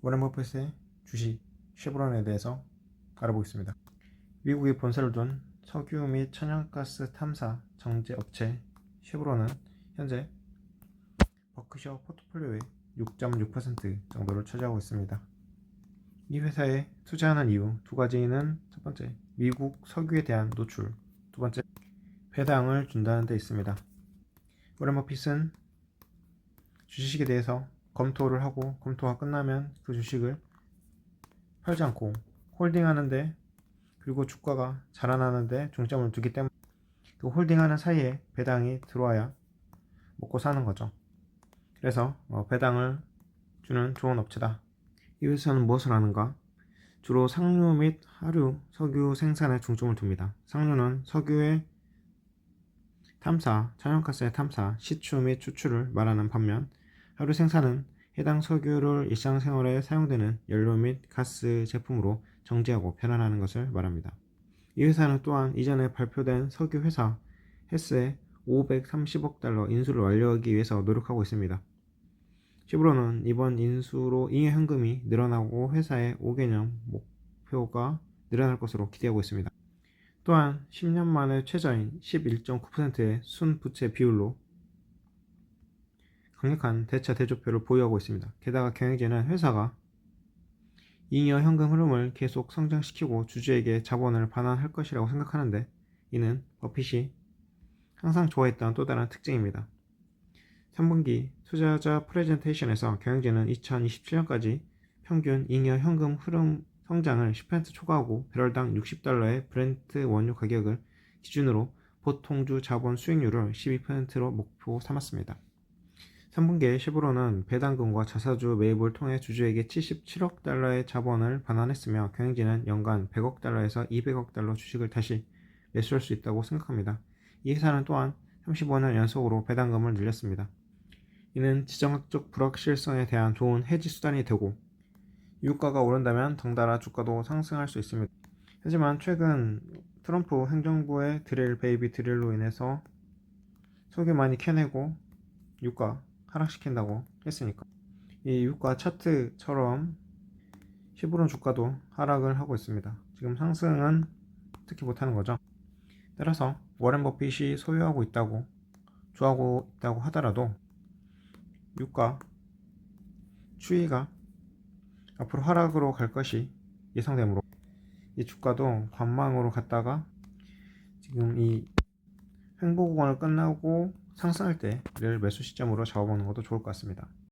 워렌 버핏의 주식 쉐브론에 대해서 알아보겠습니다. 미국에 본사를 둔 석유 및 천연가스 탐사 정제 업체 쉐브론은 현재 버크셔 포트폴리오의 6.6% 정도를 차지하고 있습니다. 이 회사에 투자하는 이유 두 가지는 첫 번째 미국 석유에 대한 노출, 두 번째 배당을 준다는 데 있습니다. 워렌 버핏은 주식에 대해서 검토를 하고 검토가 끝나면 그 주식을 팔지 않고 홀딩하는데 그리고 주가가 자라나는데 중점을 두기 때문에 그 홀딩하는 사이에 배당이 들어와야 먹고 사는 거죠. 그래서 어, 배당을 주는 좋은 업체다. 이 회사는 무엇을 하는가? 주로 상류 및 하류 석유 생산에 중점을 둡니다. 상류는 석유의 탐사, 천연가스의 탐사, 시추 및 추출을 말하는 반면 하류 생산은 해당 석유를 일상생활에 사용되는 연료 및 가스 제품으로 정제하고 변환하는 것을 말합니다. 이 회사는 또한 이전에 발표된 석유 회사 헤스의 530억 달러 인수를 완료하기 위해서 노력하고 있습니다. 시브로는 이번 인수로 잉여 현금이 늘어나고 회사의 5개년 목표가 늘어날 것으로 기대하고 있습니다. 또한 10년 만에 최저인 11.9%의 순부채 비율로 강력한 대차 대조표를 보유하고 있습니다. 게다가 경영진은 회사가 잉여 현금 흐름을 계속 성장시키고 주주에게 자본을 반환할 것이라고 생각하는데 이는 버핏이 항상 좋아했던 또 다른 특징입니다. 3분기 투자자 프레젠테이션에서 경영진은 2027년까지 평균 잉여 현금 흐름 성장을 10% 초과하고 배럴당 60달러의 브렌트 원유 가격을 기준으로 보통주 자본 수익률을 12%로 목표 삼았습니다. 3분기에 쉐브론은 배당금과 자사주 매입을 통해 주주에게 77억 달러의 자본을 반환했으며 경영진은 연간 100억 달러에서 200억 달러 주식을 다시 매수할 수 있다고 생각합니다. 이 회사는 또한 35년 연속으로 배당금을 늘렸습니다. 이는 지정학적 불확실성에 대한 좋은 해지 수단이 되고 유가가 오른다면 덩달아 주가도 상승할 수 있습니다. 하지만 최근 트럼프 행정부의 드릴 베이비 드릴로 인해서 석유 많이 캐내고 유가 하락시킨다고 했으니까 이 유가 차트처럼 시브론 주가도 하락을 하고 있습니다. 지금 상승은 특히 못하는 거죠. 따라서 워렌 버핏이 소유하고 있다고 좋아하고 있다고 하더라도 유가 추이가 앞으로 하락으로 갈 것이 예상되므로 이 주가도 관망으로 갔다가 지금 이 구간을 끝나고 상승할 때를 매수 시점으로 잡아보는 것도 좋을 것 같습니다.